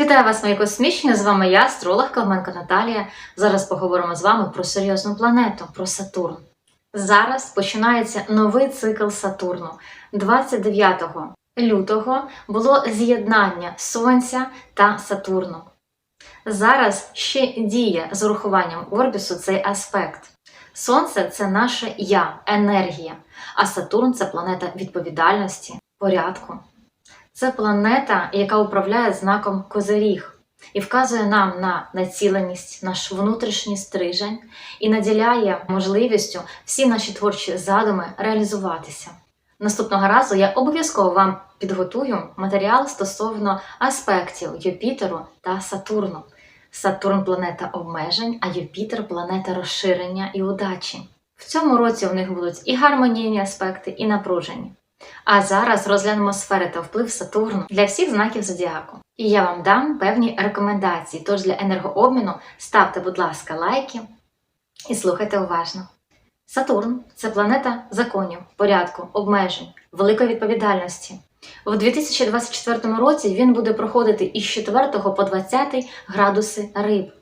Вітаю вас, мої космічні! З вами я, астролог Калменко Наталія. Зараз поговоримо з вами про серйозну планету, про Сатурн. Зараз починається новий цикл Сатурну. 29 лютого було з'єднання Сонця та Сатурну. Зараз ще діє з урахуванням Орбісу цей аспект. Сонце це наше я, енергія, а Сатурн це планета відповідальності, порядку. Це планета, яка управляє знаком Козиріг і вказує нам на націленість, наш внутрішній стрижень і наділяє можливістю всі наші творчі задуми реалізуватися. Наступного разу я обов'язково вам підготую матеріал стосовно аспектів Юпітеру та Сатурну. Сатурн планета обмежень, а Юпітер планета розширення і удачі. В цьому році у них будуть і гармонійні аспекти, і напружені. А зараз розглянемо сфери та вплив Сатурну для всіх знаків зодіаку. І я вам дам певні рекомендації. Тож для енергообміну ставте, будь ласка, лайки і слухайте уважно. Сатурн це планета законів, порядку, обмежень, великої відповідальності. У 2024 році він буде проходити із 4 по 20 градуси риб.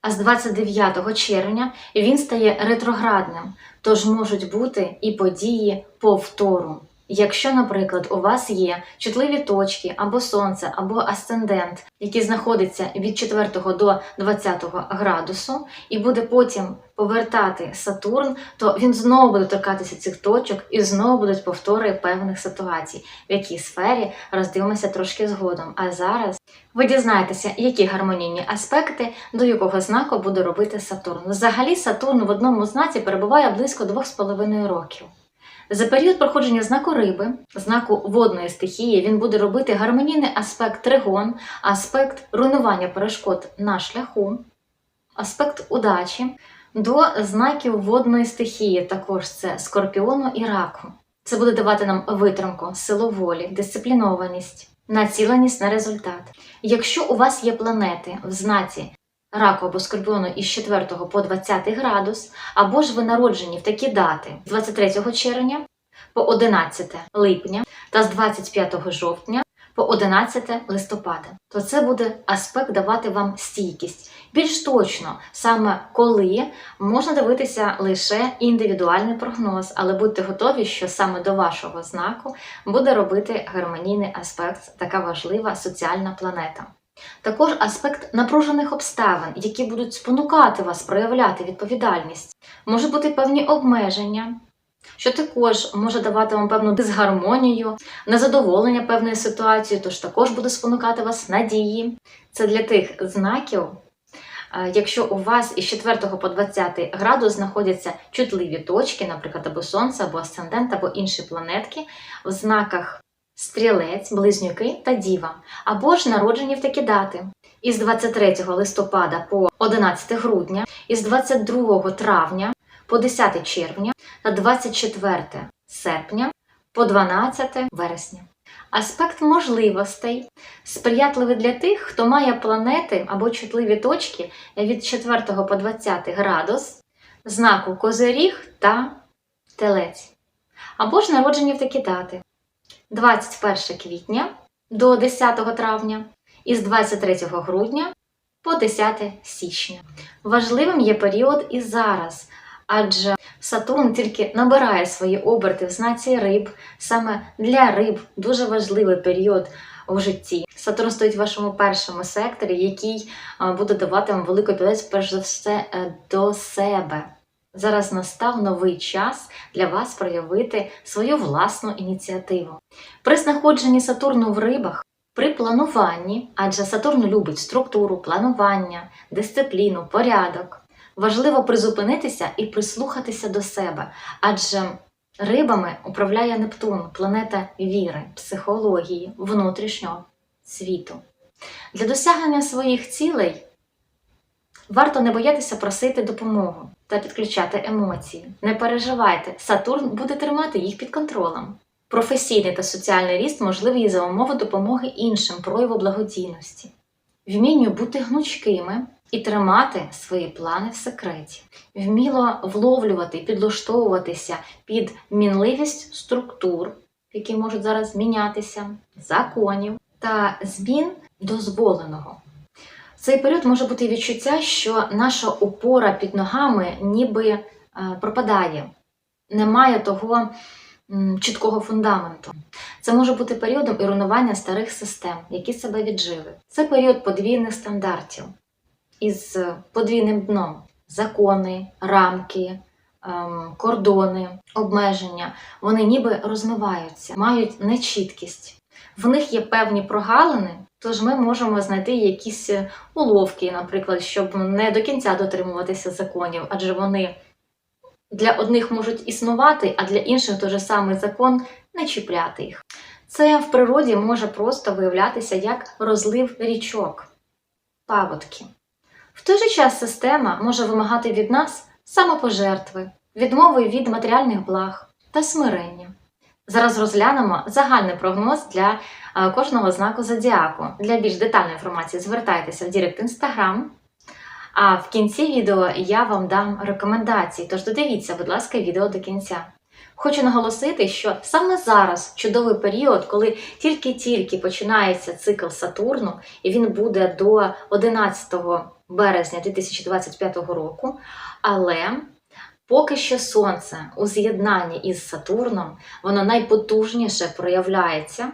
А з 29 червня він стає ретроградним, тож можуть бути і події повтору. Якщо, наприклад, у вас є чутливі точки або сонце, або асцендент, які знаходяться від 4 до 20 градусу, і буде потім повертати Сатурн, то він знову буде торкатися цих точок і знову будуть повтори певних ситуацій, в якій сфері роздивимося трошки згодом. А зараз ви дізнаєтеся, які гармонійні аспекти до якого знаку буде робити Сатурн. Взагалі, Сатурн в одному знаці перебуває близько 2,5 років. За період проходження знаку риби, знаку водної стихії, він буде робити гармонійний аспект тригон, аспект руйнування перешкод на шляху, аспект удачі до знаків водної стихії, також це скорпіону і раку. Це буде давати нам витримку, силу волі, дисциплінованість, націленість на результат. Якщо у вас є планети в знаці раку або скорпіону із 4 по 20 градус, або ж ви народжені в такі дати з 23 червня по 11 липня та з 25 жовтня по 11 листопада, то це буде аспект давати вам стійкість. Більш точно, саме коли можна дивитися лише індивідуальний прогноз, але будьте готові, що саме до вашого знаку буде робити гармонійний аспект, така важлива соціальна планета. Також аспект напружених обставин, які будуть спонукати вас проявляти відповідальність, може бути певні обмеження, що також може давати вам певну дисгармонію, незадоволення певною ситуацією, тож також буде спонукати вас надії. Це для тих знаків, якщо у вас із 4 по 20 градус знаходяться чутливі точки, наприклад, або Сонце, або Асцендент, або інші планетки, в знаках Стрілець, Близнюки та Діва, або ж народжені в такі дати. Із 23 листопада по 11 грудня, із 22 травня по 10 червня та 24 серпня по 12 вересня. Аспект можливостей сприятливий для тих, хто має планети або чутливі точки від 4 по 20 градус, знаку Козиріг та Телець, або ж народжені в такі дати. 21 квітня до 10 травня і з 23 грудня по 10 січня. Важливим є період і зараз, адже Сатурн тільки набирає свої оберти в знаці риб. Саме для риб дуже важливий період у житті. Сатурн стоїть в вашому першому секторі, який буде давати вам велику відповідальність, перш за все, е, до себе. Зараз настав новий час для вас проявити свою власну ініціативу. При знаходженні Сатурну в рибах, при плануванні, адже Сатурн любить структуру, планування, дисципліну, порядок. Важливо призупинитися і прислухатися до себе, адже рибами управляє Нептун, планета віри, психології, внутрішнього світу. Для досягнення своїх цілей Варто не боятися просити допомогу та підключати емоції. Не переживайте, Сатурн буде тримати їх під контролем. Професійний та соціальний ріст можливий за умови допомоги іншим прояву благодійності, вмінню бути гнучкими і тримати свої плани в секреті, вміло вловлювати і підлаштовуватися під мінливість структур, які можуть зараз мінятися, законів та змін дозволеного. Цей період може бути відчуття, що наша опора під ногами ніби е, пропадає, немає того чіткого фундаменту. Це може бути періодом і старих систем, які себе віджили. Це період подвійних стандартів із подвійним дном: закони, рамки, ем, кордони, обмеження. Вони ніби розмиваються, мають нечіткість. В них є певні прогалини, тож ми можемо знайти якісь уловки, наприклад, щоб не до кінця дотримуватися законів, адже вони для одних можуть існувати, а для інших той же самий закон не чіпляти їх. Це в природі може просто виявлятися як розлив річок, паводки. В той же час система може вимагати від нас самопожертви, відмови від матеріальних благ та смирення. Зараз розглянемо загальний прогноз для е, кожного знаку зодіаку. Для більш детальної інформації звертайтеся в Дірект Інстаграм. А в кінці відео я вам дам рекомендації, тож додивіться, будь ласка, відео до кінця. Хочу наголосити, що саме зараз чудовий період, коли тільки-тільки починається цикл Сатурну, і він буде до 11 березня 2025 року. Але поки що Сонце у з'єднанні із Сатурном, воно найпотужніше проявляється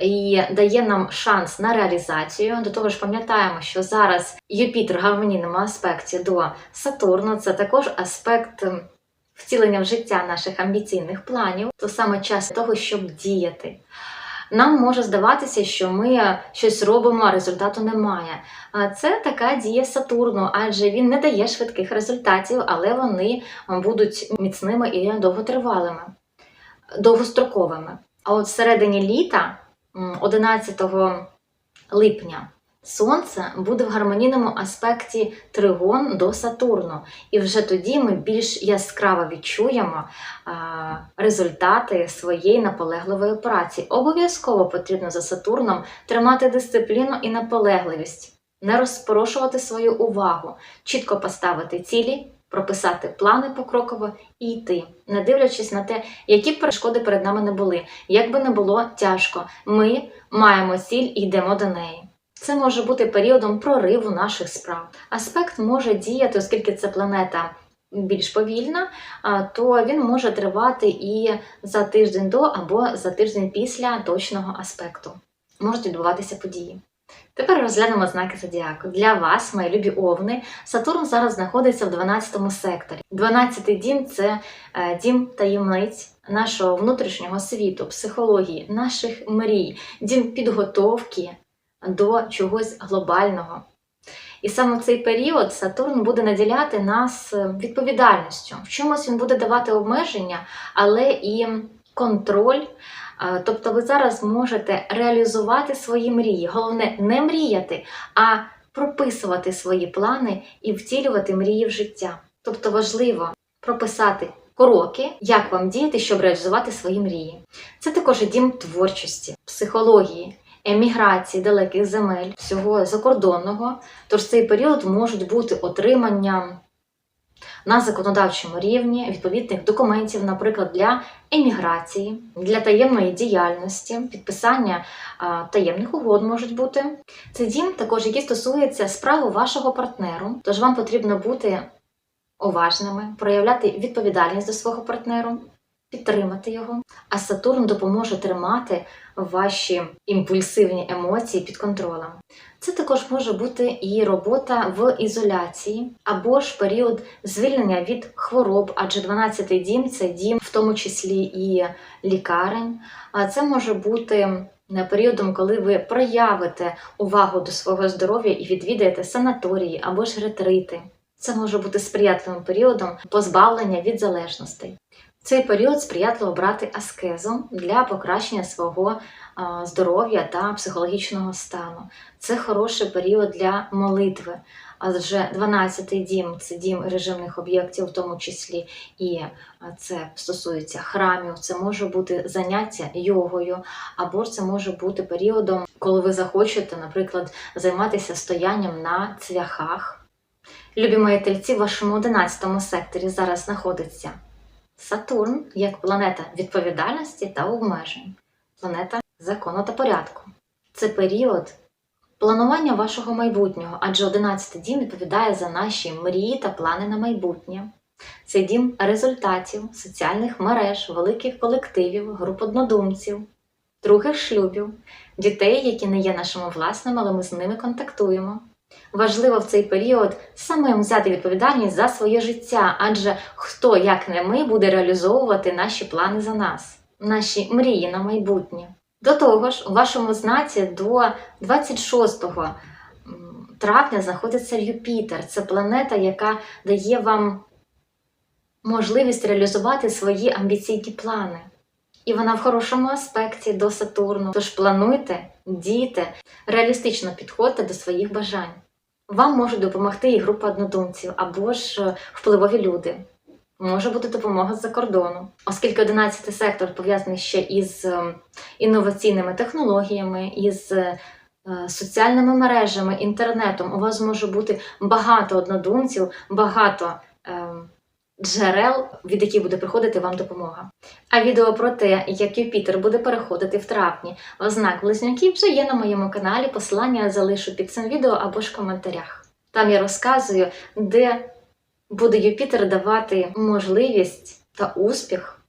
і дає нам шанс на реалізацію. До того ж, пам'ятаємо, що зараз Юпітер в гармонійному аспекті до Сатурну це також аспект ем, втілення в життя наших амбіційних планів, то саме час того, щоб діяти. Нам може здаватися, що ми щось робимо, а результату немає. Це така дія Сатурну, адже він не дає швидких результатів, але вони будуть міцними і довготривалими, довгостроковими. А от всередині літа, 11 липня, Сонце буде в гармонійному аспекті тригон до Сатурну, і вже тоді ми більш яскраво відчуємо результати своєї наполегливої праці. Обов'язково потрібно за Сатурном тримати дисципліну і наполегливість, не розпорошувати свою увагу, чітко поставити цілі, прописати плани покроково і йти, не дивлячись на те, які б перешкоди перед нами не були, як би не було тяжко. Ми маємо ціль і йдемо до неї. Це може бути періодом прориву наших справ. Аспект може діяти, оскільки це планета більш повільна, то він може тривати і за тиждень до або за тиждень після точного аспекту. Можуть відбуватися події. Тепер розглянемо знаки зодіаку. Для вас, мої любі овни, Сатурн зараз знаходиться в 12 секторі. 12-й дім це е, дім таємниць нашого внутрішнього світу, психології, наших мрій, дім підготовки до чогось глобального. І саме в цей період Сатурн буде наділяти нас е, відповідальністю. В чомусь він буде давати обмеження, але і контроль. Тобто ви зараз можете реалізувати свої мрії. Головне не мріяти, а прописувати свої плани і втілювати мрії в життя. Тобто важливо прописати кроки, як вам діяти, щоб реалізувати свої мрії. Це також дім творчості, психології, еміграції далеких земель, всього закордонного. Тож цей період можуть бути отримання на законодавчому рівні відповідних документів, наприклад, для еміграції, для таємної діяльності, підписання а, таємних угод можуть бути. Це дім також, який стосується справи вашого партнеру, тож вам потрібно бути уважними, проявляти відповідальність до свого партнеру, підтримати його. А Сатурн допоможе тримати ваші імпульсивні емоції під контролем. Це також може бути і робота в ізоляції, або ж період звільнення від хвороб, адже 12-й дім це дім, в тому числі і лікарень. А це може бути не періодом, коли ви проявите увагу до свого здоров'я і відвідаєте санаторії або ж ретрити. Це може бути сприятливим періодом позбавлення від залежностей. Цей період сприятливо брати аскезу для покращення свого здоров'я та психологічного стану. Це хороший період для молитви, адже 12-й дім це дім режимних об'єктів, в тому числі і це стосується храмів, це може бути заняття йогою, або це може бути періодом, коли ви захочете, наприклад, займатися стоянням на цвяхах. Любі мої тельці, в вашому 11 секторі зараз знаходиться Сатурн як планета відповідальності та обмежень, планета закону та порядку. Це період Планування вашого майбутнього, адже 11 дім відповідає за наші мрії та плани на майбутнє. Це дім результатів, соціальних мереж, великих колективів, груп однодумців, других шлюбів, дітей, які не є нашими власними, але ми з ними контактуємо. Важливо в цей період самим взяти відповідальність за своє життя, адже хто, як не ми, буде реалізовувати наші плани за нас, наші мрії на майбутнє. До того ж, у вашому знаці до 26 травня знаходиться Юпітер. Це планета, яка дає вам можливість реалізувати свої амбіційні плани. І вона в хорошому аспекті до Сатурну. Тож плануйте, дійте, реалістично підходьте до своїх бажань. Вам можуть допомогти і група однодумців або ж е, впливові люди. Може бути допомога з-за кордону, оскільки 11 сектор пов'язаний ще із е, інноваційними технологіями, із е, соціальними мережами, інтернетом. У вас може бути багато однодумців, багато джерел, від яких буде приходити вам допомога. А відео про те, як Юпітер буде переходити в травні в знак близнюків, вже є на моєму каналі. Посилання залишу під цим відео або ж в коментарях. Там я розказую, де буде Юпітер давати можливість та успіх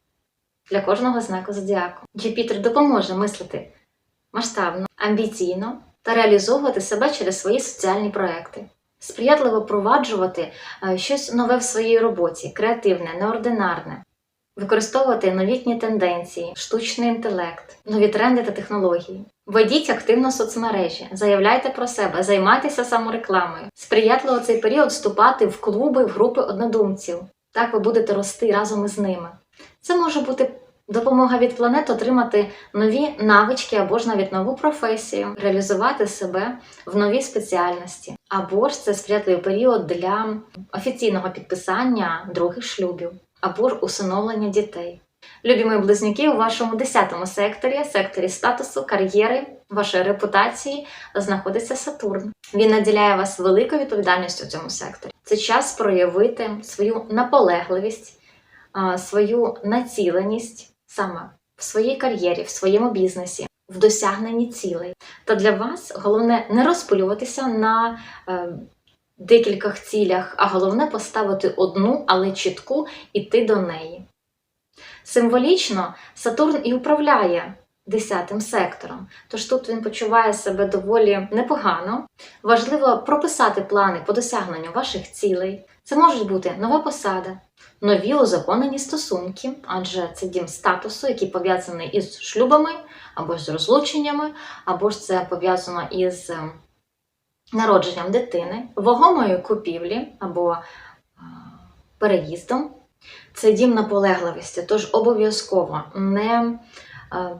для кожного знаку зодіаку. Юпітер допоможе мислити масштабно, амбіційно та реалізовувати себе через свої соціальні проекти. Сприятливо впроваджувати е, щось нове в своїй роботі, креативне, неординарне, використовувати новітні тенденції, штучний інтелект, нові тренди та технології. Ведіть активно соцмережі, заявляйте про себе, займайтеся саморекламою. Сприятливо цей період вступати в клуби, в групи однодумців. Так ви будете рости разом із ними. Це може бути допомога від планет отримати нові навички або ж навіть нову професію, реалізувати себе в новій спеціальності. Або ж це сприятливий період для офіційного підписання других шлюбів, або ж усиновлення дітей. Любі мої близнюки, у вашому 10 секторі, секторі статусу, кар'єри, вашої репутації, знаходиться Сатурн. Він наділяє вас великою відповідальністю в цьому секторі. Це час проявити свою наполегливість, свою націленість саме в своїй кар'єрі, в своєму бізнесі, в досягненні цілей. Та для вас головне не розпилюватися на е, декількох цілях, а головне поставити одну, але чітку іти до неї. Символічно Сатурн і управляє десятим сектором, тож тут він почуває себе доволі непогано. Важливо прописати плани по досягненню ваших цілей. Це можуть бути нова посада, нові узаконені стосунки, адже це дім статусу, який пов'язаний із шлюбами, або з розлученнями, або ж це пов'язано із е, народженням дитини, вагомою купівлі або е, переїздом. Це дім наполегливості, тож обов'язково не е,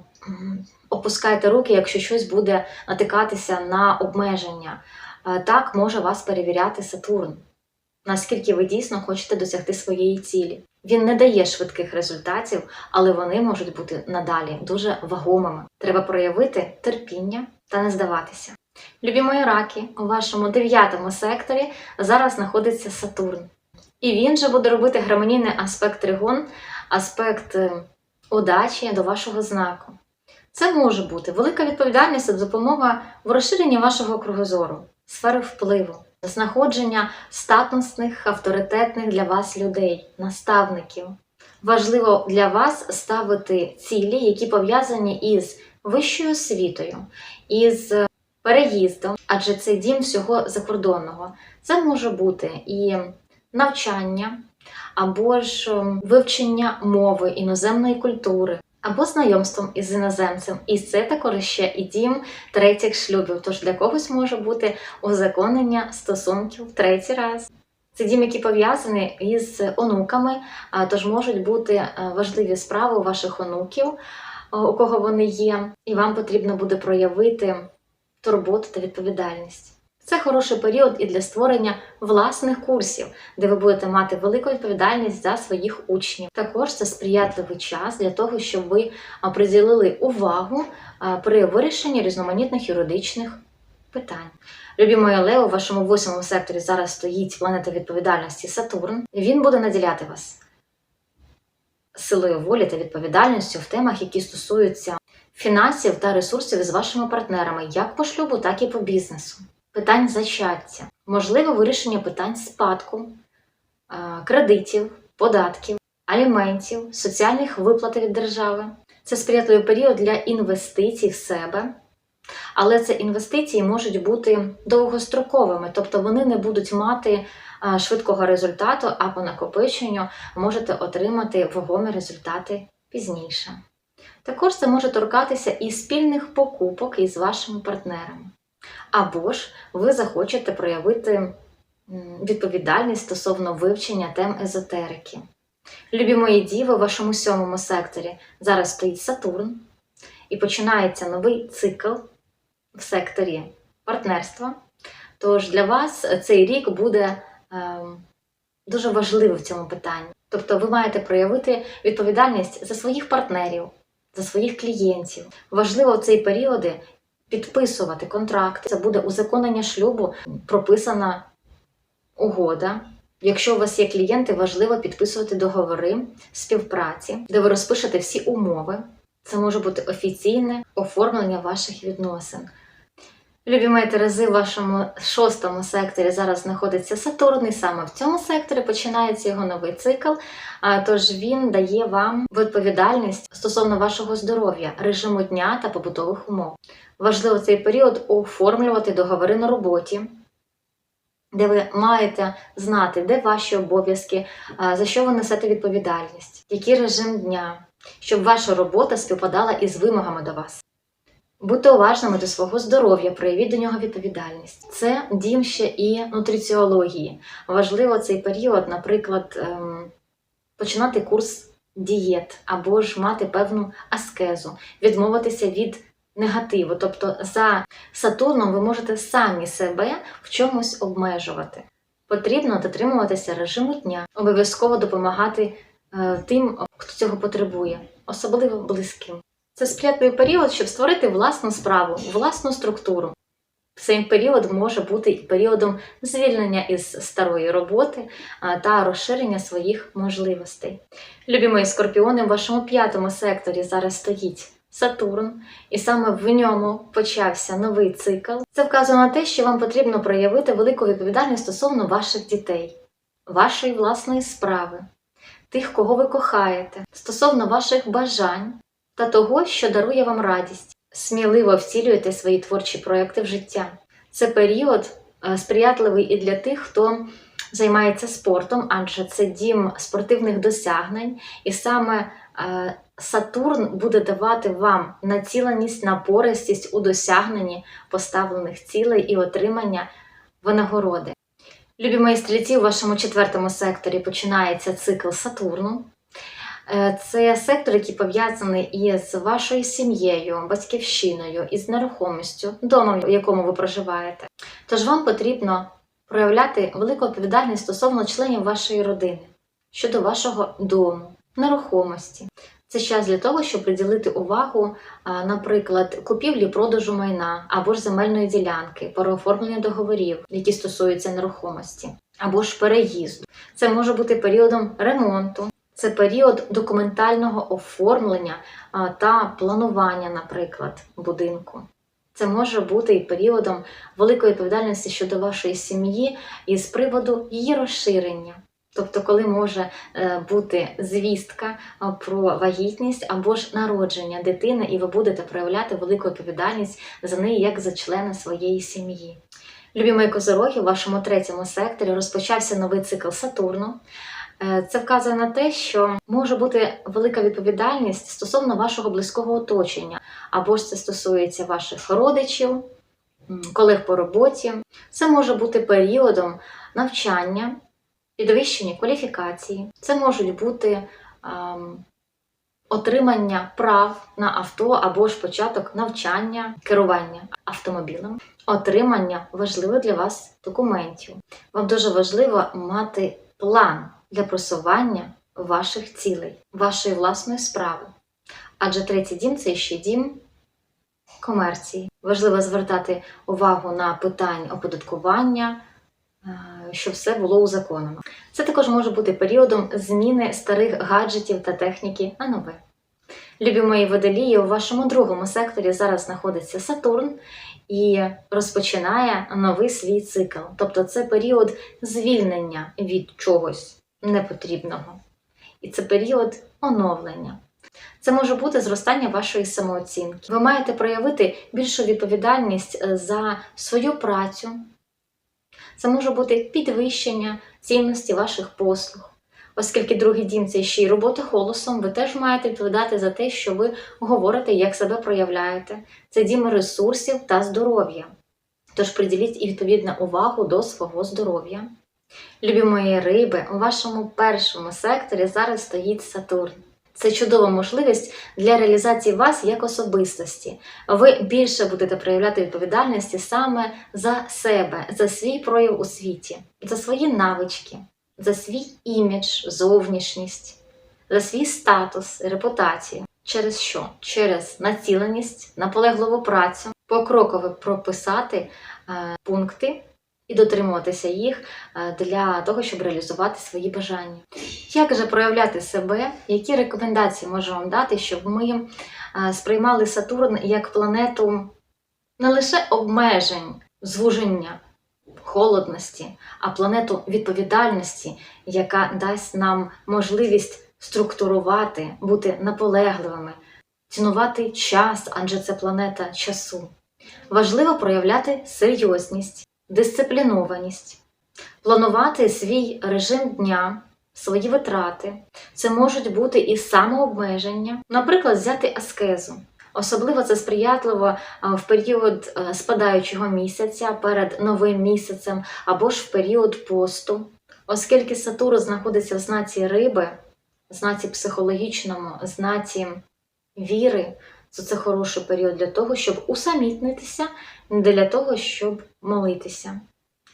опускайте руки, якщо щось буде натикатися на обмеження. Е, Так може вас перевіряти Сатурн, наскільки ви дійсно хочете досягти своєї цілі. Він не дає швидких результатів, але вони можуть бути надалі дуже вагомими. Треба проявити терпіння та не здаватися. Любі мої раки, у вашому дев'ятому секторі зараз знаходиться Сатурн. І він же буде робити гармонійний аспект тригон, аспект е, удачі до вашого знаку. Це може бути велика відповідальність допомога в розширенні вашого кругозору, сфери впливу, знаходження статусних, авторитетних для вас людей, наставників. Важливо для вас ставити цілі, які пов'язані із вищою освітою, із переїздом, адже це дім всього закордонного. Це може бути і навчання, або ж ем, вивчення мови, іноземної культури, або знайомством із іноземцем. І це також ще і дім третіх шлюбів. Тож для когось може бути узаконення стосунків третій раз. Це дім, який пов'язаний із онуками, тож можуть бути е, важливі справи у ваших онуків, у кого вони є, і вам потрібно буде проявити турботу та відповідальність. Це хороший період і для створення власних курсів, де ви будете мати велику відповідальність за своїх учнів. Також це сприятливий час для того, щоб ви приділили увагу при вирішенні різноманітних юридичних питань. Любі мої Лео, у вашому восьмому секторі зараз стоїть планета відповідальності Сатурн. Він буде наділяти вас силою волі та відповідальністю в темах, які стосуються фінансів та ресурсів з вашими партнерами, як по шлюбу, так і по бізнесу. Питань зачаття, можливе вирішення питань спадку, е, кредитів, податків, аліментів, соціальних виплат від держави. Це сприятливий період для інвестицій в себе, але це інвестиції можуть бути довгостроковими, тобто вони не будуть мати швидкого результату, а по накопиченню можете отримати вагомі результати пізніше. Також це може торкатися і спільних покупок із вашими партнерами. Або ж ви захочете проявити відповідальність стосовно вивчення тем езотерики. Любі мої діви, в вашому сьомому секторі зараз стоїть Сатурн, і починається новий цикл в секторі партнерства. Тож для вас цей рік буде ем, дуже важливий в цьому питанні. Тобто ви маєте проявити відповідальність за своїх партнерів, за своїх клієнтів. Важливо в цей період підписувати контракти. Це буде узаконення шлюбу, прописана угода. Якщо у вас є клієнти, важливо підписувати договори співпраці, де ви розпишете всі умови. Це може бути офіційне оформлення ваших відносин. Любі мої Терези, в вашому шостому секторі зараз знаходиться Сатурн, і саме в цьому секторі починається його новий цикл. Тож він дає вам відповідальність стосовно вашого здоров'я, режиму дня та побутових умов. Важливо цей період оформлювати договори на роботі, де ви маєте знати, де ваші обов'язки, за що ви несете відповідальність, який режим дня, щоб ваша робота співпадала із вимогами до вас. Будьте уважними до свого здоров'я, проявіть до нього відповідальність. Це дім ще і нутриціології. Важливо цей період, наприклад, ем, починати курс дієт або ж мати певну аскезу, відмовитися від негативу. Тобто за Сатурном ви можете самі себе в чомусь обмежувати. Потрібно дотримуватися режиму дня, обов'язково допомагати е, тим, хто цього потребує, особливо близьким. Це сприятливий період, щоб створити власну справу, власну структуру. Цей період може бути і періодом звільнення із старої роботи та розширення своїх можливостей. Любі мої скорпіони, в вашому п'ятому секторі зараз стоїть Сатурн, і саме в ньому почався новий цикл. Це вказує на те, що вам потрібно проявити велику відповідальність стосовно ваших дітей, вашої власної справи, тих, кого ви кохаєте, стосовно ваших бажань та того, що дарує вам радість. Сміливо втілюєте свої творчі проекти в життя. Це період е, сприятливий і для тих, хто займається спортом, адже це дім спортивних досягнень, і саме е, Сатурн буде давати вам націленість, напористість у досягненні поставлених цілей і отримання винагороди. Любі мої стрільці, у вашому четвертому секторі починається цикл Сатурну. Е, Це сектор, який пов'язаний із вашою сім'єю, батьківщиною, із нерухомістю, домом, в якому ви проживаєте. Тож вам потрібно проявляти велику відповідальність стосовно членів вашої родини щодо вашого дому, нерухомості. Це час для того, щоб приділити увагу, наприклад, купівлі продажу майна або ж земельної ділянки, переоформлення договорів, які стосуються нерухомості, або ж переїзду. Це може бути періодом ремонту, це період документального оформлення та планування, наприклад, будинку. Це може бути і періодом великої відповідальності щодо вашої сім'ї і з приводу її розширення. Тобто, коли може е, бути звістка про вагітність або ж народження дитини, і ви будете проявляти велику відповідальність за неї як за члена своєї сім'ї. Любі мої козороги, в вашому третьому секторі розпочався новий цикл Сатурну. Е, Це вказує на те, що може бути велика відповідальність стосовно вашого близького оточення, або ж це стосується ваших родичів, колег по роботі. Це може бути періодом навчання, підвищення кваліфікації. Це можуть бути ем, отримання прав на авто або ж початок навчання, керування автомобілем, отримання важливих для вас документів. Вам дуже важливо мати план для просування ваших цілей, вашої власної справи. Адже третій дім це ще дім комерції. Важливо звертати увагу на питання оподаткування, е, щоб все було узаконено. Це також може бути періодом зміни старих гаджетів та техніки на нове. Любі мої водолії, у вашому другому секторі зараз знаходиться Сатурн і розпочинає новий свій цикл. Тобто це період звільнення від чогось непотрібного. І це період оновлення. Це може бути зростання вашої самооцінки. Ви маєте проявити більшу відповідальність е, за свою працю. Це може бути підвищення цінності ваших послуг. Оскільки другий дім це ще й робота голосом, ви теж маєте відповідати за те, що ви говорите, як себе проявляєте. Це дім ресурсів та здоров'я. Тож приділіть і відповідну увагу до свого здоров'я. Любі мої риби, у вашому першому секторі зараз стоїть Сатурн. Це чудова можливість для реалізації вас як особистості. Ви більше будете проявляти відповідальності саме за себе, за свій прояв у світі, за свої навички, за свій імідж, зовнішність, за свій статус, репутацію. Через що? Через націленість, наполегливу працю, покроково прописати е, пункти і дотримуватися їх е, для того, щоб реалізувати свої бажання. Як же проявляти себе? Які рекомендації можу вам дати, щоб ми е, сприймали Сатурн як планету не лише обмежень, звуження, холодності, а планету відповідальності, яка дасть нам можливість структурувати, бути наполегливими, цінувати час, адже це планета часу. Важливо проявляти серйозність, дисциплінованість, планувати свій режим дня, свої витрати. Це можуть бути і самообмеження, наприклад, взяти аскезу. Особливо це сприятливо в період е, спадаючого місяця перед новим місяцем або ж в період посту, оскільки Сатурн знаходиться в знаці риби, знаці психологічному, знаці віри, то це хороший період для того, щоб усамітнитися, для того, щоб молитися,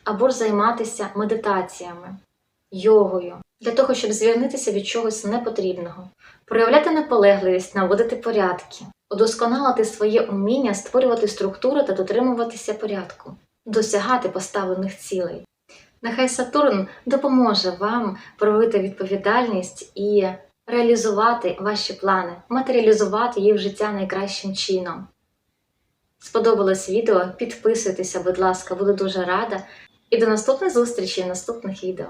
або ж займатися медитаціями, йогою, для того, щоб звільнитися від чогось непотрібного, проявляти наполегливість, наводити порядки, удосконалити своє уміння, створювати структури та дотримуватися порядку, досягати поставлених цілей. Нехай Сатурн допоможе вам проявити відповідальність і реалізувати ваші плани, матеріалізувати їх в життя найкращим чином. Сподобалось відео? Підписуйтеся, будь ласка, буду дуже рада. І до наступних зустрічей в наступних відео.